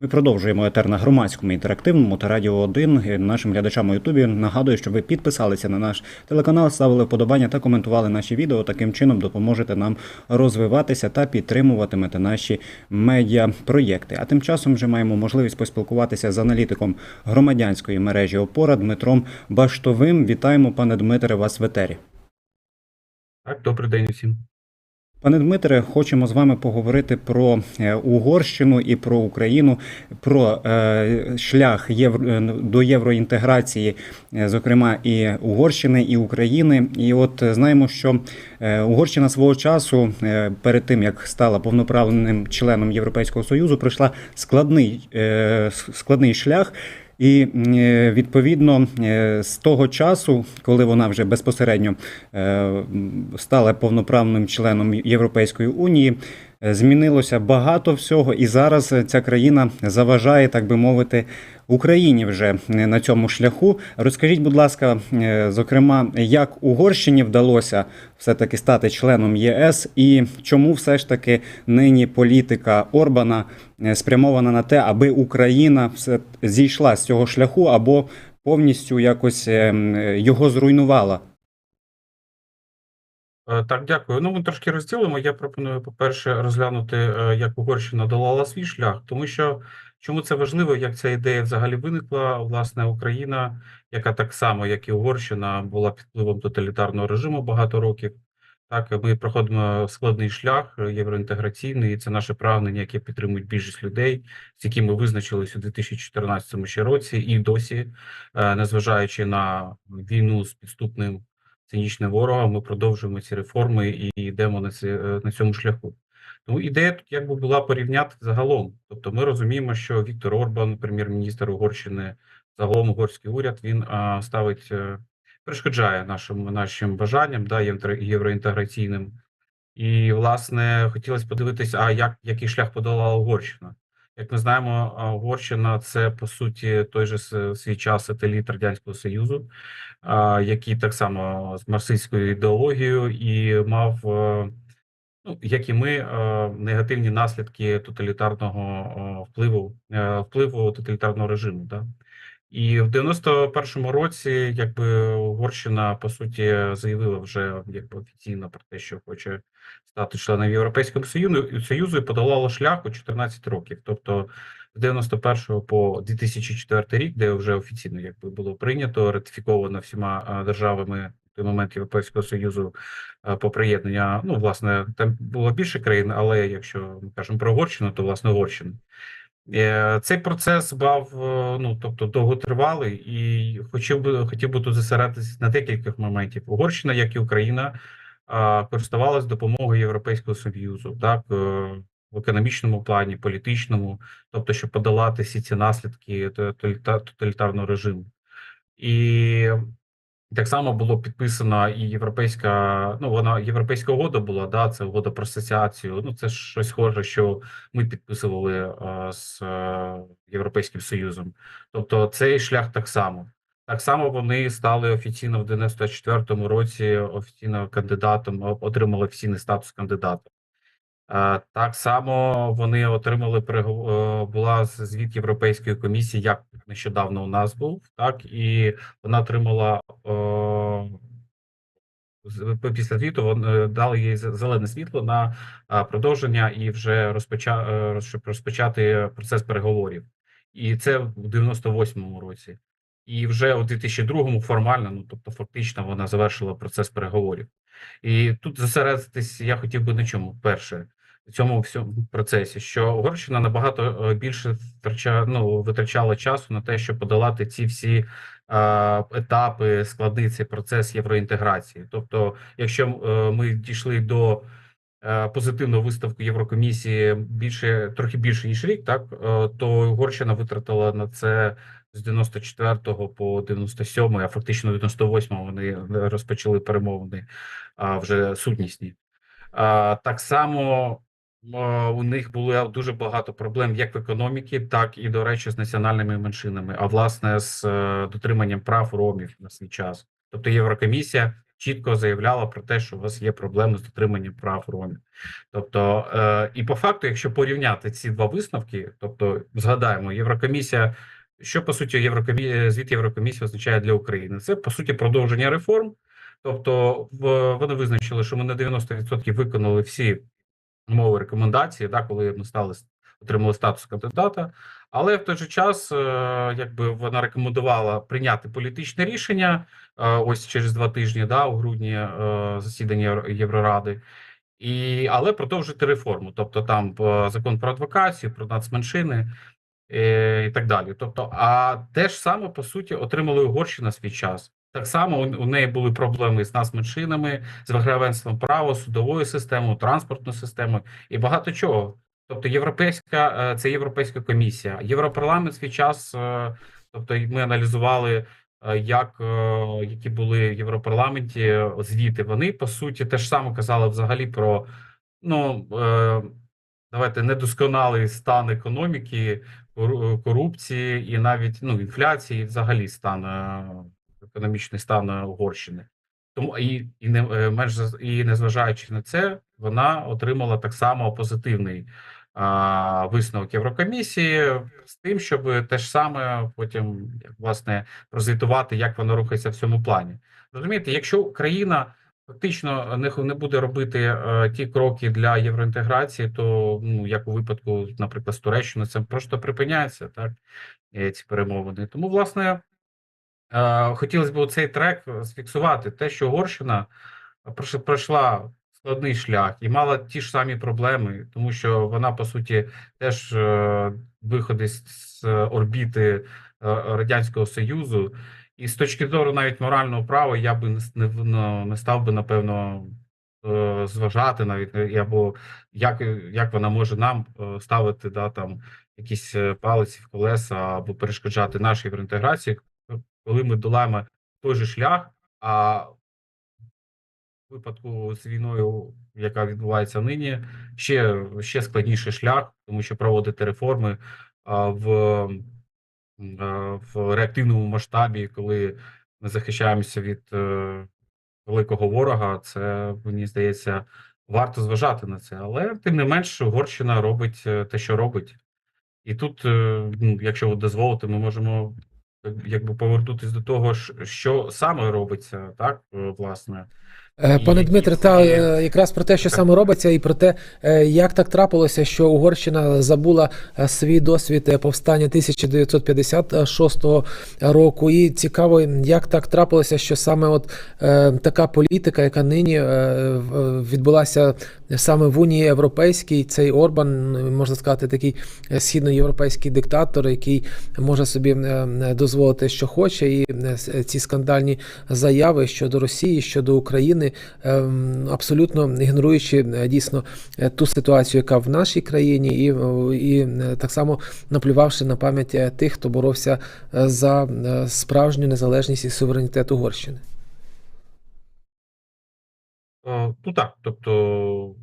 Ми продовжуємо етер на громадському інтерактивному та радіо 1. І Нашим глядачам у Ютубі нагадую, щоб ви підписалися на наш телеканал, ставили вподобання та коментували наші відео. Таким чином допоможете нам розвиватися та підтримуватимете наші медіапроєкти. А тим часом вже маємо можливість поспілкуватися з аналітиком громадянської мережі Опора Дмитром Баштовим. Вітаємо, пане Дмитре, вас в етері. Так, добрий день усім. Пане Дмитре, хочемо з вами поговорити про е, Угорщину і про Україну, про е, шлях е, до євроінтеграції, зокрема і Угорщини, і України. І от знаємо, що Угорщина свого часу, перед тим як стала повноправним членом Європейського союзу, пройшла складний, складний шлях. І е, відповідно е, з того часу, коли вона вже безпосередньо е, стала повноправним членом Європейської унії, змінилося багато всього, і зараз е, ця країна заважає, так би мовити, Україні вже е, на цьому шляху. Розкажіть, будь ласка, е, зокрема, як Угорщині вдалося все-таки стати членом ЄС, і чому все ж таки нині політика Орбана е, спрямована на те, аби Україна все зійшла з цього шляху або повністю якось е, м, е, його зруйнувала? Е, Так, дякую. Ну, ми трошки розділимо. Я пропоную, по-перше, розглянути, е, як Угорщина долала свій шлях, тому що чому це важливо, як ця ідея взагалі виникла. Власне, Україна, яка так само, як і Угорщина, була під впливом тоталітарного режиму багато років. Так, ми проходимо складний шлях е, євроінтеграційний, і це наше прагнення, яке підтримують більшість людей, з якими визначились у 2014 ще році, і досі, незважаючи на війну з підступним цинічним ворогом, ми продовжуємо ці реформи і йдемо на ці, е, на цьому шляху. Тому ідея тут якби була порівняти загалом. Тобто, ми розуміємо, що Віктор Орбан, прем'єр-міністр Угорщини, загалом угорський уряд, він а, ставить, е, перешкоджає нашим нашим бажанням, да, євроінтеграційним. І, власне, хотілося подивитися, а як який шлях подолала Угорщина. Як ми знаємо, Угорщина це по суті той же свій час сателіт Радянського Союзу, який так само з марсистською ідеологією і мав, ну як і ми, негативні наслідки тоталітарного впливу впливу тоталітарного режиму. Да? І в 91-му році, якби Угорщина по суті заявила вже якби офіційно про те, що хоче стати членом Європейського Союзу, Союзу і подолала шлях у 14 років. Тобто з 91 по 2004 рік, де вже офіційно якби було прийнято, ратифіковано всіма державами той момент Європейського Союзу по приєднання. Ну, власне, там було більше країн, але якщо ми кажемо про Угорщину, то власне Угорщина. Е, Цей процес був е, ну, тобто довготривалий, і хотів би хотів би тут зосередитися на декількох моментів. Угорщина, як і Україна, а, користувалась допомогою Європейського Союзу, так е, в економічному плані, політичному, тобто, щоб подолати всі ці наслідки тоталітарного режиму. І так само було підписана і європейська, ну вона європейська угода була, да, це угода про асоціацію. Ну, це щось схоже, що ми підписували е, з е, Європейським Союзом. Тобто цей шлях так само. Так само вони стали офіційно в 94-му році офіційно кандидатом, отримали офіційний статус кандидата. Е, Так само вони отримали е, була звіт Європейської комісії, як нещодавно у нас був, так і вона отримала е, після звіту вони дали їй зелене світло на продовження і вже розпоча, роз- щоб розпочати процес переговорів. І це в 98-му році. І вже у 2002-му формально, ну тобто фактично, вона завершила процес переговорів. І тут зосередитись я хотів би на чому. Перше, в цьому всьому процесі, що Угорщина набагато е, більше втрача, ну, витрачала часу на те, щоб подолати ці всі е, етапи, складний цей процес євроінтеграції. Тобто, якщо е, ми дійшли до е, позитивного виставку Єврокомісії більше трохи більше ніж рік, так е, то Угорщина витратила на це з 94 по 97, а фактично 98 вони розпочали перемовини а, вже сутнісні. А, Так само у них було дуже багато проблем як в економіці, так і, до речі, з національними меншинами, а власне з е, дотриманням прав ромів на свій час. Тобто Єврокомісія чітко заявляла про те, що у вас є проблеми з дотриманням прав ромів. Тобто, е, і по факту, якщо порівняти ці два висновки, тобто згадаємо, Єврокомісія, що по суті Єврокомі... звіт Єврокомісії означає для України, це по суті продовження реформ. Тобто, вони визначили, що ми на 90% виконали всі умови рекомендації, да, коли ми стали отримали статус кандидата. Але в той же час, е, якби вона рекомендувала прийняти політичне рішення е, ось через два тижні, да, у грудні е, засідання Євроради. І, але продовжити реформу, тобто там закон про адвокацію, про нацменшини і так далі. Тобто, а те ж саме по суті отримали Угорщина свій час. Так само у, неї були проблеми з нацменшинами, з верховенством права, судовою системою, транспортною системою і багато чого. Тобто, європейська е, це європейська комісія, європарламент свій час. е, Тобто, ми аналізували, е, як які були в Європарламенті звіти. Вони по суті те ж саме казали взагалі про ну давайте недосконалий стан економіки, корупції і навіть ну інфляції, взагалі стан економічний стан Угорщини. Тому і, і не е, менш і незважаючи на це, вона отримала так само позитивний а, висновок Єврокомісії з тим, щоб те ж саме потім власне прозвітувати, як вона рухається в цьому плані. Розумієте, якщо країна фактично не, не буде робити е, ті кроки для євроінтеграції, то ну як у випадку, наприклад, з Туреччиною, це просто припиняється так е, ці перемовини. Тому, власне, хотілося б цей трек зфіксувати, те, що Угорщина прош- пройшла складний шлях і мала ті ж самі проблеми, тому що вона по суті теж е, виходить з орбіти е, радянського союзу, і з точки зору навіть морального права я би не, ну, не став би напевно е, зважати навіть е, або як, як вона може нам е, ставити да там якісь е, палиці в колеса або перешкоджати нашій євроінтеграції, коли ми долаємо той же шлях, а в випадку з війною, яка відбувається нині, ще, ще складніший шлях, тому що проводити реформи а, в, а, в реактивному масштабі, коли ми захищаємося від е, великого ворога, це мені здається, варто зважати на це. Але тим не менш, Угорщина робить е, те, що робить. І тут, е, ну, якщо ви дозволите, ми можемо якби повернутися до того, що саме робиться, так, е, власне. Е, Пане Дмитре, та е, якраз про те, що саме робиться, і про те, е, як так трапилося, що Угорщина забула свій досвід повстання 1956 року. І цікаво, як так трапилося, що саме от така політика, яка нині відбулася саме в Унії Європейській, цей Орбан, можна сказати, такий східноєвропейський диктатор, який може собі дозволити, що хоче, і ці скандальні заяви щодо Росії, щодо України, ем, абсолютно ігноруючи е, дійсно е, ту ситуацію, яка в нашій країні, і, е, і так само наплювавши на пам'ять тих, хто боровся за справжню незалежність і суверенітет Угорщини. Ну так, тобто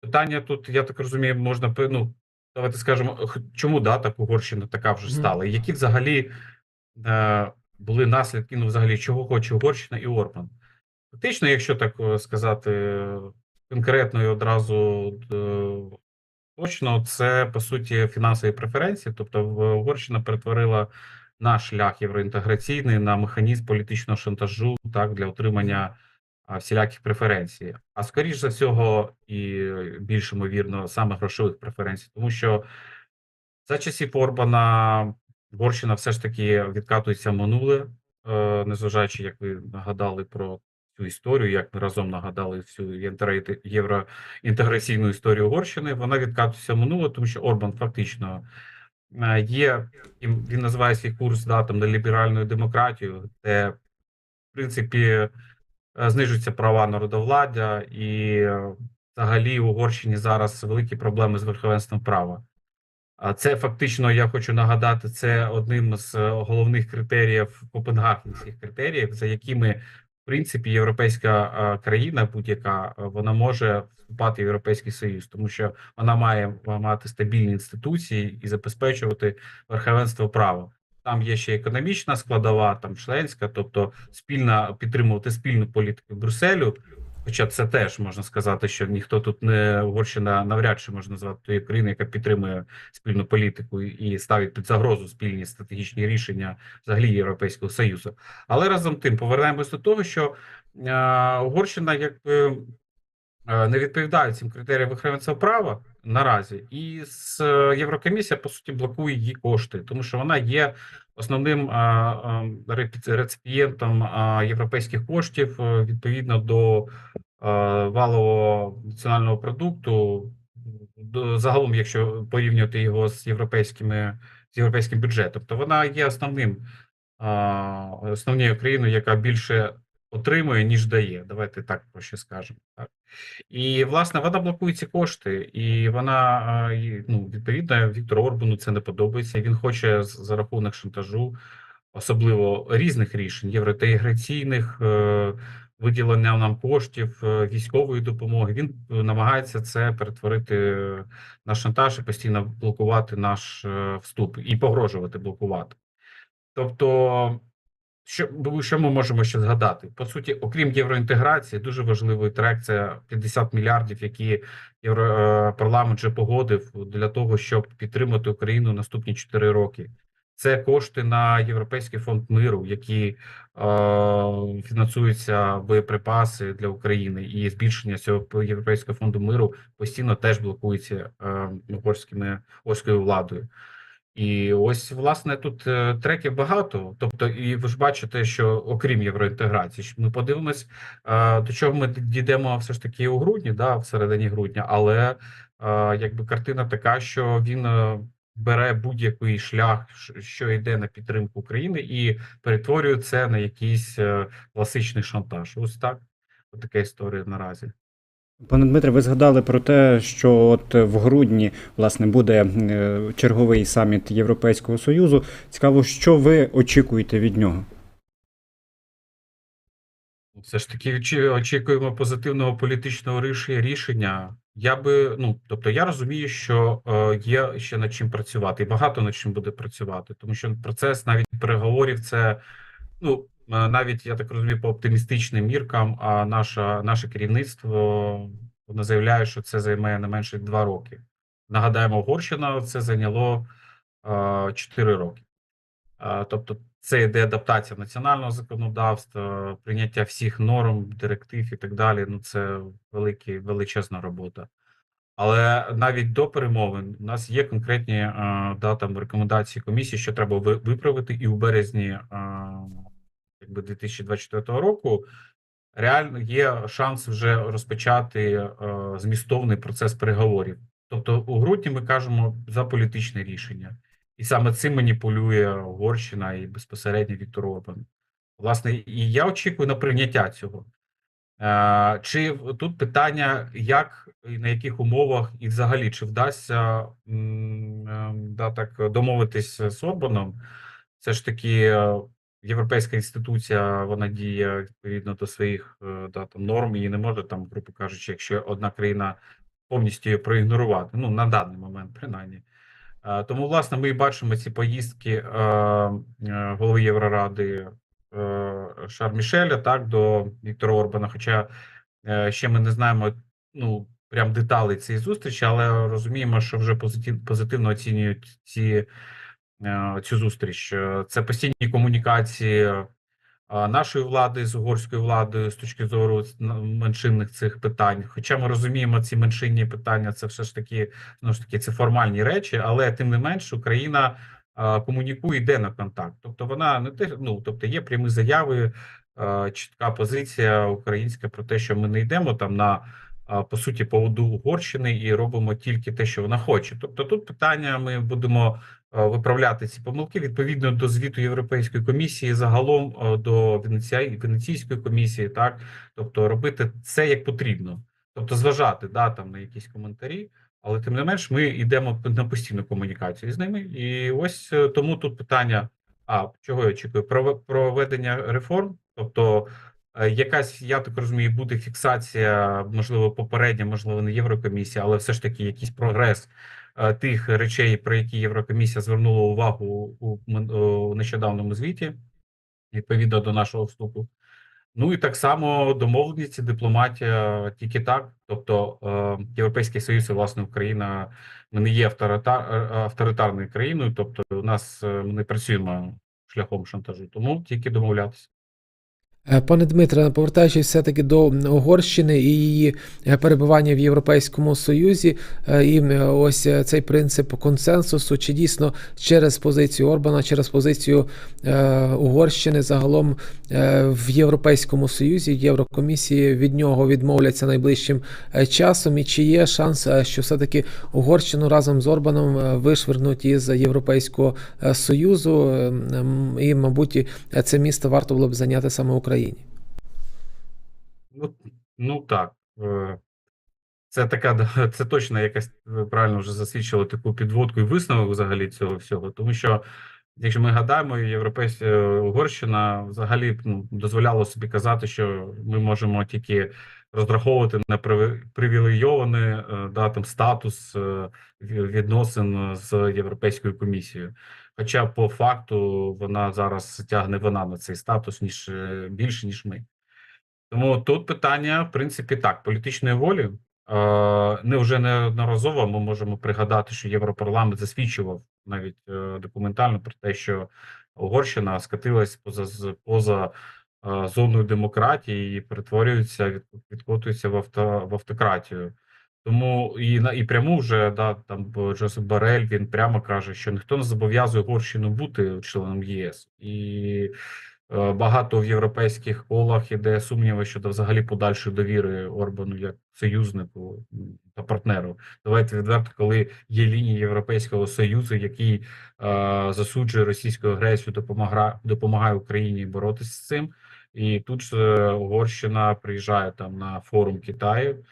питання тут, я так розумію, можна ну, давайте скажемо, чому да, так Угорщина така вже стала? Які взагалі е, були наслідки, ну, взагалі, чого хоче Угорщина і Орбан? Фактично, якщо так е, сказати конкретно і одразу е, точно, це по суті фінансові преференції. Тобто, Угорщина перетворила наш шлях євроінтеграційний на механізм політичного шантажу, так для отримання всіляких преференцій. А скоріш за всього, і більш ймовірно, саме грошових преференцій, тому що за часів Орбана Угорщина все ж таки відкатується в минуле, е, незважаючи, як ви нагадали про цю історію, як ми разом нагадали всю євроінтеграційну історію Угорщини, вона відкатується в минуле, тому що Орбан фактично е, є, він називає свій курс да, там, на ліберальну демократію, де, в принципі, е, знижуються права народовладдя, і е, взагалі в Угорщині зараз великі проблеми з верховенством права. А це фактично, я хочу нагадати, це одним з головних критеріїв копенгагенських критеріїв, за якими в принципі європейська е, країна, будь-яка, е, вона може вступати в європейський союз, тому що вона має мати стабільні інституції і забезпечувати верховенство права. Там є ще економічна складова, там членська, тобто спільна підтримувати спільну політику Брюсселю. Хоча це теж можна сказати, що ніхто тут не Угорщина навряд чи можна назвати тією країною, яка підтримує спільну політику і ставить під загрозу спільні стратегічні рішення взагалі Європейського Союзу. Але разом тим повернемось до того, що е, Угорщина е, не відповідає цим критеріям верховенства права наразі, і з е, Єврокомісія по суті блокує її кошти, тому що вона є основним е, е, реципієнтом е, європейських коштів е, відповідно до е, валового національного продукту. Загалом, якщо порівнювати його з європейськими з європейським бюджетом, то вона є основним основною країною, яка більше отримує, ніж дає. Давайте так проще скажемо. Так. І, власне, вона блокує ці кошти, і вона, ну, відповідно, Віктору Орбану це не подобається. Він хоче за рахунок шантажу, особливо різних рішень, євроінтеграційних, е, виділення нам коштів, е, військової допомоги. Він е, намагається це перетворити е, на шантаж і постійно блокувати наш е, вступ і погрожувати блокувати. Тобто, що, бо що ми можемо ще згадати? По суті, окрім євроінтеграції, дуже важливий трек це 50 мільярдів, які Європарламент вже погодив для того, щоб підтримати Україну наступні 4 роки. Це кошти на Європейський фонд миру, які е, фінансуються боєприпаси для України, і збільшення цього Європейського фонду миру постійно теж блокується е, угорськими угорською владою. І ось власне тут е, треків багато. Тобто, і ви ж бачите, що окрім євроінтеграції, ми подивимось, е, до чого ми дійдемо все ж таки у грудні, да, в середині грудня, але е, якби картина така, що він бере будь-який шлях, що йде на підтримку України, і перетворює це на якийсь класичний шантаж. Ось так. Така історія наразі. Пане Дмитре, ви згадали про те, що от в грудні власне буде е, черговий саміт Європейського Союзу. Цікаво, що ви очікуєте від нього? Все ж таки очікуємо позитивного політичного рішення. Я би, ну тобто, я розумію, що е, є ще над чим працювати, і багато над чим буде працювати, тому що процес навіть переговорів це ну навіть я так розумію, по оптимістичним міркам. А наша наше керівництво воно заявляє, що це займе не менше два роки. Нагадаємо, Угорщина це зайняло е, 4 роки. Е, Тобто, це йде адаптація національного законодавства, прийняття всіх норм, директив і так далі. Ну, це великий, величезна робота. Але навіть до перемовин у нас є конкретні е, да, там, рекомендації комісії, що треба виправити, і у березні е, якби 2024 року реально є шанс вже розпочати е, змістовний процес переговорів. Тобто, у грудні ми кажемо за політичне рішення. І саме цим маніпулює Угорщина і безпосередньо Віктор Орбан. Власне, і я очікую на прийняття цього. Е, Чи тут питання, як і на яких умовах, і взагалі чи вдасться ем, да, так домовитись з Орбаном? Це ж таки е, європейська інституція, вона діє відповідно до своїх е, да, там, норм і не може там, грубо кажучи, якщо одна країна повністю її проігнорувати. Ну на даний момент, принаймні. Е, Тому, власне, ми і бачимо ці поїздки е, голови Євроради Шар Мішеля так до Віктора Орбана. Хоча ще ми не знаємо ну прям деталей цієї зустрічі, але розуміємо, що вже позитив, позитивно оцінюють ці цю зустріч. Е, Це постійні комунікації е, нашої влади з угорською владою з точки зору меншинних цих питань. Хоча ми розуміємо, ці меншинні питання це все ж таки знову ж таки це формальні речі, але тим не менш Україна комунікує, йде на контакт. Тобто вона не те, ну тобто є прямі заяви, чітка позиція українська про те, що ми не йдемо там на по суті поводу Угорщини і робимо тільки те, що вона хоче. Тобто, тут питання ми будемо е, виправляти ці помилки відповідно до звіту Європейської комісії, загалом е, до Венеційської комісії, так тобто робити це як потрібно, тобто зважати да там на якісь коментарі. Але тим не менш, ми йдемо на постійну комунікацію з ними. І ось е, тому тут питання: а чого я очікую? Про проведення реформ, тобто Е, Якась, я так розумію, буде фіксація, можливо, попередня, можливо, не Єврокомісія, але все ж таки якийсь прогрес е, тих речей, про які Єврокомісія звернула увагу у, мин- у нещодавньому звіті, відповідно до нашого вступу. Ну і так само домовленість, дипломатія тільки так. Тобто е, Європейський Союз і власне Україна ми не є авторитар, е, авторитарною країною, тобто у нас е, ми не працюємо шляхом шантажу, тому тільки домовлятися. Е, Пане Дмитре, повертаючись все-таки до Угорщини і її е, перебування в Європейському Союзі, е, і ось цей принцип консенсусу, чи дійсно через позицію Орбана, через позицію Угорщини загалом в Європейському Союзі, Єврокомісії від нього відмовляться найближчим часом, і чи є шанс, що все-таки Угорщину разом з Орбаном вишвернуть із Європейського Союзу, е, і, мабуть, це місто варто було б зайняти саме Україні. Ну, ну так. е, Це така, це точно якась правильно вже засвідчила таку підводку і висновок взагалі цього всього. Тому що, якщо ми гадаємо, Європейська Угорщина взагалі ну, дозволяло собі казати, що ми можемо тільки розраховувати на привілейований е, да, там, статус е, відносин з Європейською комісією. Хоча по факту вона зараз тягне вона на цей статус ніж е, більше, ніж ми. Тому тут питання, в принципі, так, політичної волі. Не вже неодноразово ми можемо пригадати, що Європарламент засвідчував навіть документально про те, що Угорщина скатилась поза поза зоною демократії і перетворюється, від- відкотується в авто в автократію. Тому і на і пряму вже да там б Барель він прямо каже, що ніхто не зобов'язує Угорщину бути членом ЄС і. Е, Багато в європейських колах іде сумніви щодо взагалі подальшої довіри Орбану як союзнику та партнеру. Давайте відверто, коли є лінія Європейського союзу, який е, засуджує російську агресію, допомагає допомагає Україні боротися з цим. І тут е, Угорщина приїжджає там на форум Китаю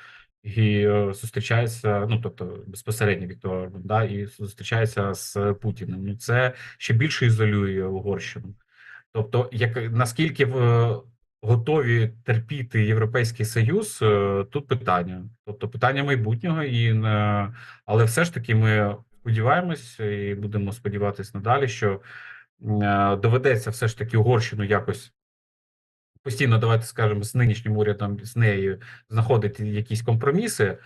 і е, зустрічається. Ну тобто безпосередньо Віктор да, і зустрічається з Путіним. Ну це ще більше ізолює Угорщину. Тобто, як наскільки в готові терпіти Європейський Союз, е, тут питання. Тобто питання майбутнього, і е, але все ж таки ми сподіваємось і будемо сподіватися надалі, що е, доведеться все ж таки Угорщину якось постійно, давайте скажемо, з нинішнім урядом з нею знаходити якісь компроміси.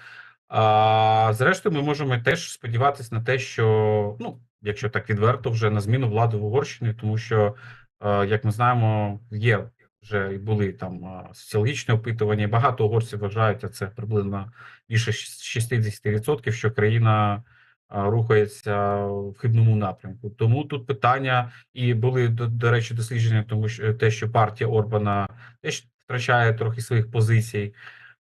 А зрештою, ми можемо теж сподіватися на те, що ну, якщо так відверто, вже на зміну влади в Угорщині, тому що, е, як ми знаємо, є вже і були там е, соціологічні опитування. Багато угорців вважають, а це приблизно більше 60%, що країна рухається в хибному напрямку. Тому тут питання, і були до, до речі, дослідження, тому що те, що партія Орбана теж втрачає трохи своїх позицій.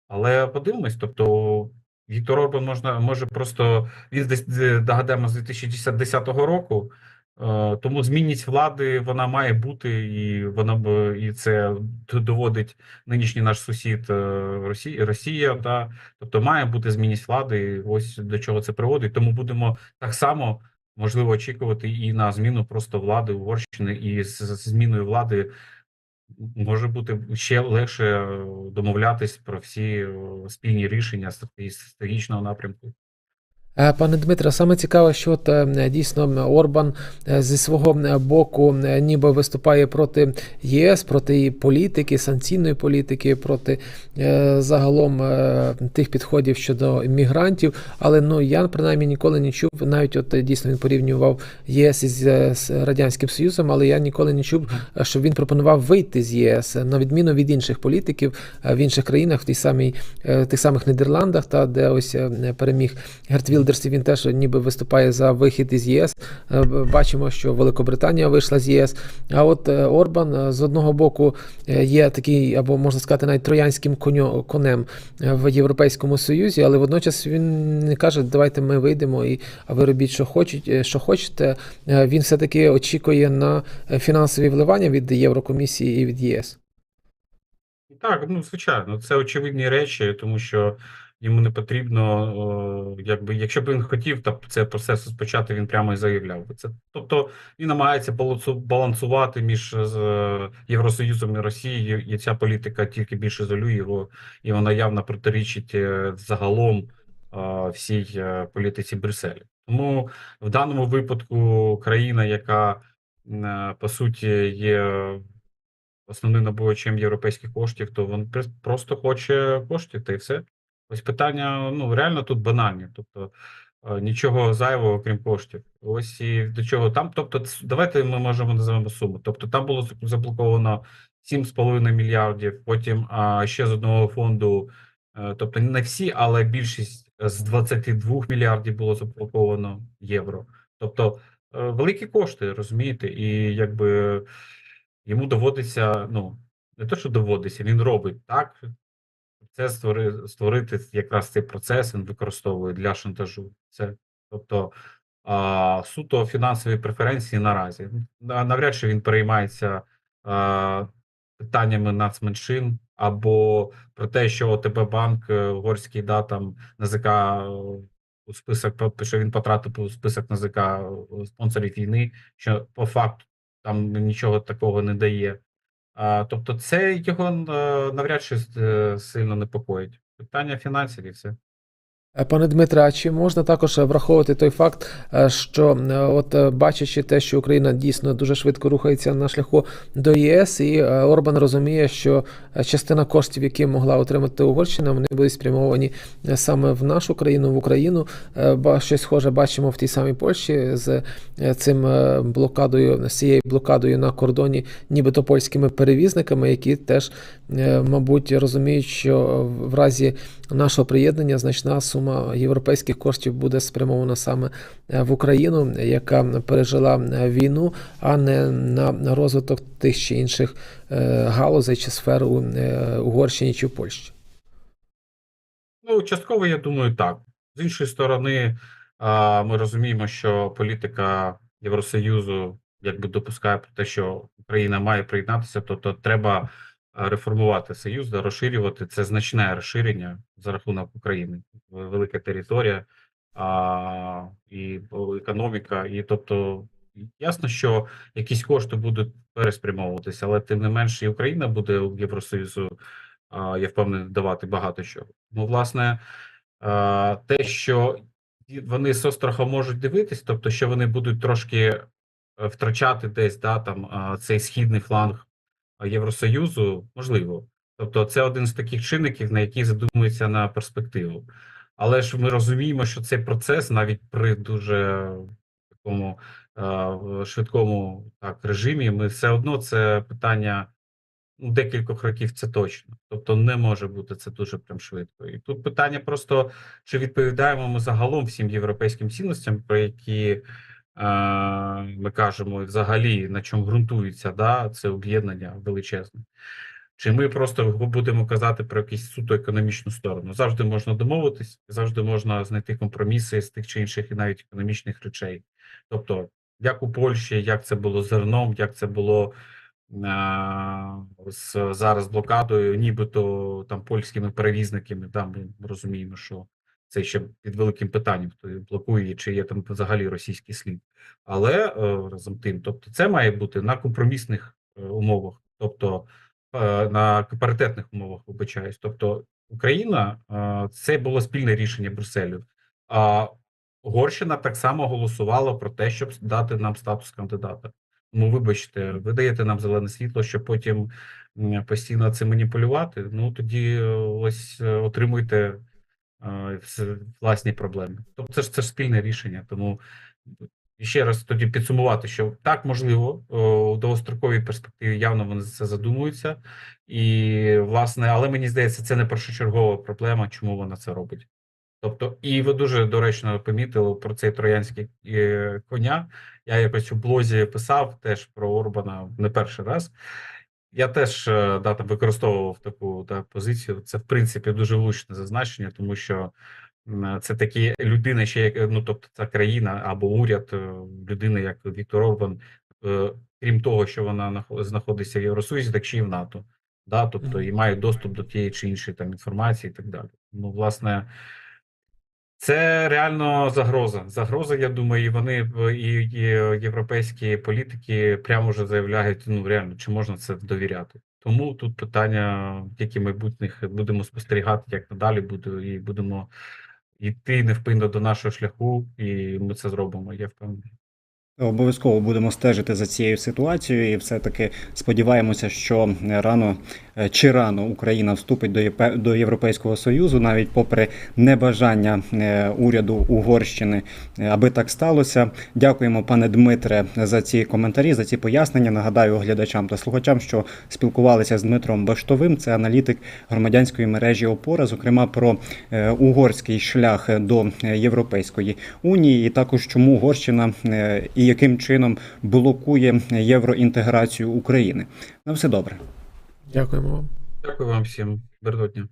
Але подивимось, тобто Віктор Орбан можна може просто він десь е, догадаємо з 2010 року. Е, Тому змінність влади вона має бути, і вона б і це доводить нинішній наш сусід е, Росія, Росія. Да? Тобто має бути змінність влади. і Ось до чого це приводить. Тому будемо так само можливо очікувати і на зміну просто влади Угорщини, і з зміною влади може бути ще легше домовлятись про всі е, спільні рішення стратегі- стратегічного напрямку. Е, Пане Дмитре, саме цікаве, що от, е, дійсно Орбан е, зі свого боку ніби виступає проти ЄС, проти її політики, санкційної політики, проти е, загалом тих підходів щодо мігрантів. Але ну я принаймні ніколи не чув, навіть от дійсно він порівнював ЄС із Радянським Союзом, але я ніколи не чув, е, що він пропонував вийти з ЄС на відміну від інших політиків в інших країнах, в тій самій тих самих Нідерландах, та де ось переміг Герт Вілдерс, він теж ніби виступає за вихід із ЄС. Е, Бачимо, що Великобританія вийшла з ЄС. А от е, Орбан е, з одного боку є такий, або можна сказати, навіть троянським конем в Європейському Союзі, але водночас він не каже, давайте ми вийдемо і а ви робіть, що хочете. Що хочете. Він все-таки очікує на фінансові вливання від Єврокомісії і від ЄС. Так, ну звичайно, це очевидні речі, тому що Йому не потрібно, якби, якщо б він хотів, то цей процес розпочати, він прямо і заявляв би це. Тобто він намагається балансу- балансувати між е, Євросоюзом і Росією, і ця політика тільки більше ізолює його, і вона явно протирічить е, загалом е, всій е, політиці Брюсселя. Тому в даному випадку країна, яка е, по суті є основним набувачем європейських коштів, то він пр- просто хоче коштів, та й все. Ось питання ну реально тут банальні, тобто нічого зайвого, крім коштів. Ось і до чого там. Тобто, давайте ми можемо називемо суму. Тобто, там було заблоковано 7,5 мільярдів. Потім а, ще з одного фонду, е, тобто не всі, але більшість з 22 мільярдів було заблоковано євро. Тобто е, великі кошти, розумієте, і якби йому доводиться, ну не то, що доводиться, він робить так. Це створи, створити якраз цей процес він використовує для шантажу. Це тобто а, суто фінансові преференції наразі. Навряд чи він переймається а, питаннями нацменшин або про те, що ОТБ банк е, угорський да там НАЗК е, у список що він потрапив у список НАЗК е, спонсорів війни, що по факту там нічого такого не дає. Тобто, це його е, навряд чи е, сильно непокоїть. Питання фінансів і все. Е, Пане Дмитре, а чи можна також е, враховувати той факт, е, що от бачачи те, що Україна дійсно дуже швидко рухається на шляху до ЄС, і Орбан розуміє, що частина коштів, які могла отримати Угорщина, вони будуть спрямовані саме в нашу країну, в Україну. Ба- Щось схоже бачимо в тій самій Польщі з цим блокадою, з цією блокадою на кордоні, нібито польськими перевізниками, які теж, мабуть, розуміють, що в разі нашого приєднання значна сума європейських коштів буде спрямована саме е, в Україну, яка пережила е, війну, а не на розвиток тих чи інших е, галузей чи сфер у Угорщині чи в Польщі. Ну, частково, я думаю, так. З іншої сторони, ми розуміємо, що політика Євросоюзу якби допускає про те, що Україна має приєднатися, тобто треба реформувати союз, розширювати. Це значне розширення за рахунок України. Велика територія а, і економіка, і тобто. Ясно, що якісь кошти будуть переспрямовуватися, але тим не менше і Україна буде у Євросоюзу а, я впевнений, давати багато чого. Ну, власне, а, те, що вони з острахом можуть дивитись, тобто, що вони будуть трошки е, втрачати десь да, там, цей східний фланг Євросоюзу, можливо. Тобто, це один з таких чинників, на який задумується на перспективу. Але ж ми розуміємо, що цей процес навіть при дуже такому е, швидкому так, режимі, ми все одно це питання ну, декількох років це точно. Тобто не може бути це дуже прям швидко. І тут питання просто, чи відповідаємо ми загалом всім європейським цінностям, про які ми кажемо, взагалі на чому ґрунтується да, це об'єднання величезне. Чи ми просто будемо казати про якусь суто економічну сторону? Завжди можна домовитись, завжди можна знайти компроміси з тих чи інших і навіть економічних речей. Тобто, як у Польщі, як це було з зерном, як це було а, з зараз блокадою, нібито там польськими перевізниками. Там ми розуміємо, що це ще під великим питанням, хто блокує, чи є там взагалі російський слід. Але е, разом тим, тобто, це має бути на компромісних е, умовах, тобто е, на паритетних умовах, вибачаюсь. Тобто, Україна це було спільне рішення Брюсселю. А Угорщина так само голосувала про те, щоб дати нам статус кандидата. Ну, вибачте, ви даєте нам зелене світло, щоб потім постійно цим маніпулювати. Ну тоді ось отримуйте власні проблеми. Тобто це ж це ж спільне рішення. Тому ще раз тоді підсумувати, що так можливо у довгостроковій перспективі явно вони за це задумуються, і власне, але мені здається, це не першочергова проблема, чому вона це робить. Тобто, і ви дуже доречно помітили про цей троянський е, коня. Я якось у блозі писав теж про Орбана не перший раз. Я теж е, да, там використовував таку да, позицію. Це в принципі дуже влучне зазначення, тому що це такі людина, ще як ну, тобто ця країна або уряд е, людини, як Віктор Орбан, е, крім того, що вона нахо- знаходиться в Євросоюзі, так ще й в НАТО. да, тобто і мають доступ до тієї чи іншої там інформації і так далі. Ну, власне, це реально загроза. Загроза, я думаю, і вони і, і європейські політики прямо вже заявляють: ну реально, чи можна це довіряти. Тому тут питання тільки майбутніх будемо спостерігати, як надалі буде, і будемо йти невпинно до нашого шляху, і ми це зробимо. Я впевнений. Обов'язково будемо стежити за цією ситуацією, і все-таки сподіваємося, що рано чи рано Україна вступить до ЄП- до Європейського Союзу, навіть попри небажання е, уряду Угорщини, е, аби так сталося. Дякуємо, пане Дмитре, за ці коментарі, за ці пояснення. Нагадаю глядачам та слухачам, що спілкувалися з Дмитром Баштовим. Це аналітик громадянської мережі ОПОРА, зокрема про е, угорський шлях до е, Європейської унії, і також чому Угорщина е, і яким чином блокує євроінтеграцію України. На все добре. Дякуємо вам. Дякую вам всім. Бердотня.